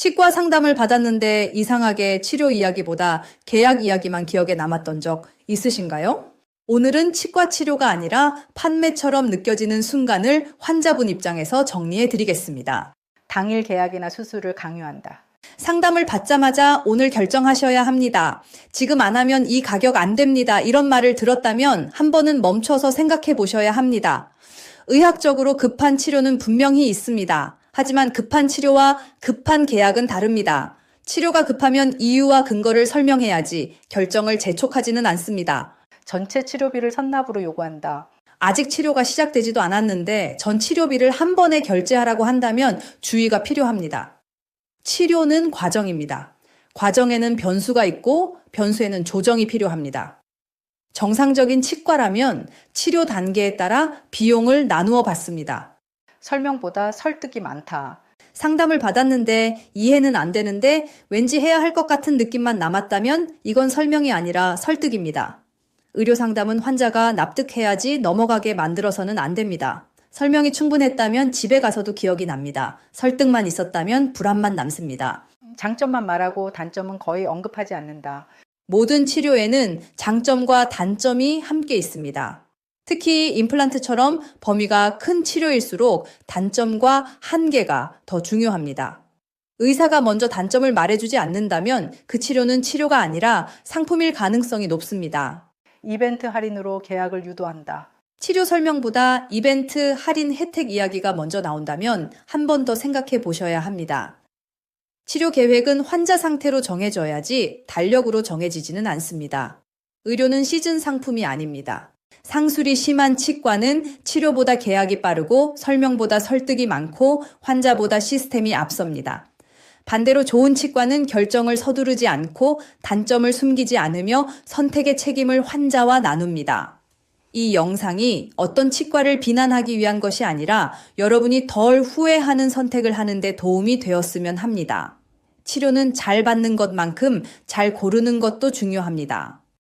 치과 상담을 받았는데 이상하게 치료 이야기보다 계약 이야기만 기억에 남았던 적 있으신가요? 오늘은 치과 치료가 아니라 판매처럼 느껴지는 순간을 환자분 입장에서 정리해 드리겠습니다. 당일 계약이나 수술을 강요한다. 상담을 받자마자 오늘 결정하셔야 합니다. 지금 안 하면 이 가격 안 됩니다. 이런 말을 들었다면 한 번은 멈춰서 생각해 보셔야 합니다. 의학적으로 급한 치료는 분명히 있습니다. 하지만 급한 치료와 급한 계약은 다릅니다. 치료가 급하면 이유와 근거를 설명해야지 결정을 재촉하지는 않습니다. 전체 치료비를 선납으로 요구한다. 아직 치료가 시작되지도 않았는데 전 치료비를 한 번에 결제하라고 한다면 주의가 필요합니다. 치료는 과정입니다. 과정에는 변수가 있고 변수에는 조정이 필요합니다. 정상적인 치과라면 치료 단계에 따라 비용을 나누어 받습니다. 설명보다 설득이 많다. 상담을 받았는데 이해는 안 되는데 왠지 해야 할 것 같은 느낌만 남았다면 이건 설명이 아니라 설득입니다. 의료 상담은 환자가 납득해야지 넘어가게 만들어서는 안 됩니다. 설명이 충분했다면 집에 가서도 기억이 납니다. 설득만 있었다면 불안만 남습니다. 장점만 말하고 단점은 거의 언급하지 않는다. 모든 치료에는 장점과 단점이 함께 있습니다. 특히 임플란트처럼 범위가 큰 치료일수록 단점과 한계가 더 중요합니다. 의사가 먼저 단점을 말해주지 않는다면 그 치료는 치료가 아니라 상품일 가능성이 높습니다. 이벤트 할인으로 계약을 유도한다. 치료 설명보다 이벤트 할인 혜택 이야기가 먼저 나온다면 한 번 더 생각해 보셔야 합니다. 치료 계획은 환자 상태로 정해져야지 달력으로 정해지지는 않습니다. 의료는 시즌 상품이 아닙니다. 상술이 심한 치과는 치료보다 계약이 빠르고 설명보다 설득이 많고 환자보다 시스템이 앞섭니다. 반대로 좋은 치과는 결정을 서두르지 않고 단점을 숨기지 않으며 선택의 책임을 환자와 나눕니다. 이 영상이 어떤 치과를 비난하기 위한 것이 아니라 여러분이 덜 후회하는 선택을 하는데 도움이 되었으면 합니다. 치료는 잘 받는 것만큼 잘 고르는 것도 중요합니다.